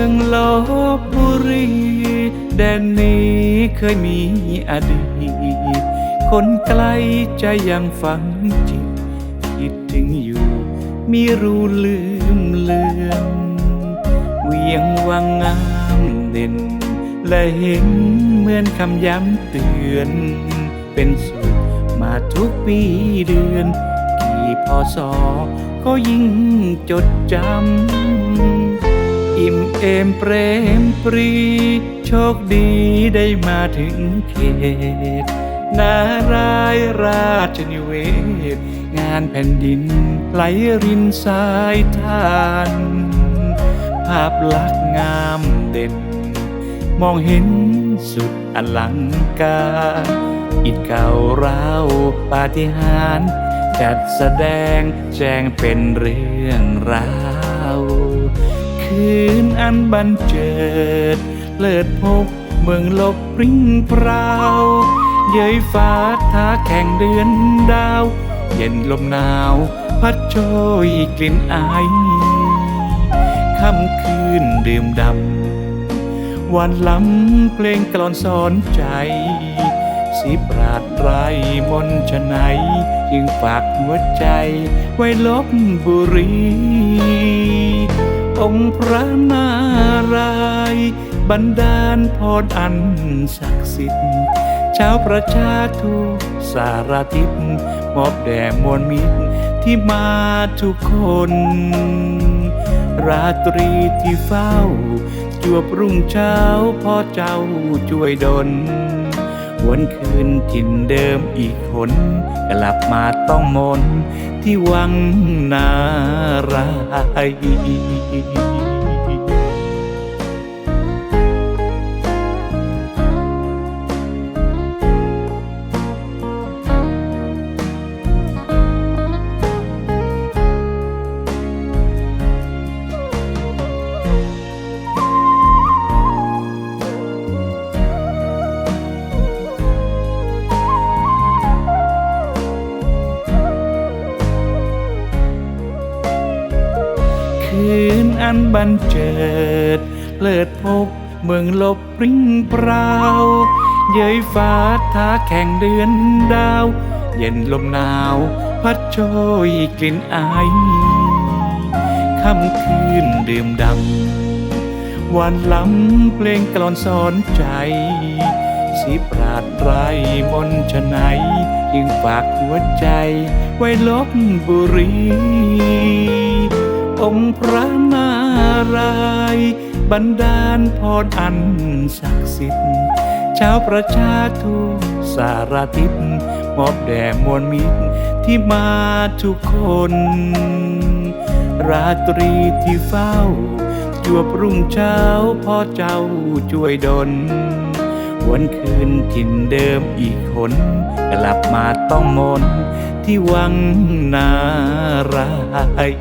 ืองลบบุรี แดนนี้เคยมีอดีต คนไกลใจยังฝังจิต คิดถึงอยู่มีรู้ลืมเลือนเวียงวังงามเด่น และเห็นเหมือนคำย้ำเตือน เป็นสุขมาทุกปีเดือน กี่พอสอก็ยิ่งจดจำ อิ่มเอมเปรมปรี โชคดีได้มาถึงเขต นารายราชนิเวศ งานแผ่นดินไหลรินสายทาน ภาพลักษณ์งามเด่น มองเห็นสุดอลังการอิฐเก่าราวปาฏิหาริย์จัดแสดงแจ้งเป็นเรื่องราว คืนอันบันเจิด เลิศพบเมืองลบปริ้งเปล่าเย้ยฟ้าท้าแข่งเดือนดาว เย็นลมหนาว พัดโชยกลิ่นไอายค่ำคืนดื่มดำวันล้ำเพลงกลอนสอนใจสิปราดไรมนชะไหนจึงฝากหัวใจไว้ลบบุรี องค์พระนารายบันดาลพรอันศักดิ์สิทธิ์ชาวประชาทุกสารทิศมอบแด่มวลมิตรที่มาทุกคน ราตรีที่เฝ้า จวบรุ่งเช้าพ่อเจ้าช่วยดล วนคืนถิ่นเดิมอีกคนกลับมาต้องมนที่วังนาราย ณ์คืนอันบันเจิด เลิศพบเมืองลบปริ้งเปล่า เย้ยฟ้าท้าแข่งเดือนดาว เย็นลมหนาว พัดโชยกลิ่นอายค่ำคืนดื่มดำ วันล้ำเพลงกลอนสอนใจสิปราดไรมนชะไหนจึงฝากหัวใจไว้ลบบุรี องค์พระนารายบันดาลพรอันศักดิ์สิทธิ์ชาวประชาทุกสารทิศมอบแด่มวลมิตรที่มาทุกคน ราตรีที่เฝ้า จวบรุ่งเช้าพ่อเจ้าช่วยดล วันคืนถิ่นเดิมอีกคน กลับมาต้องมนที่วังนาราย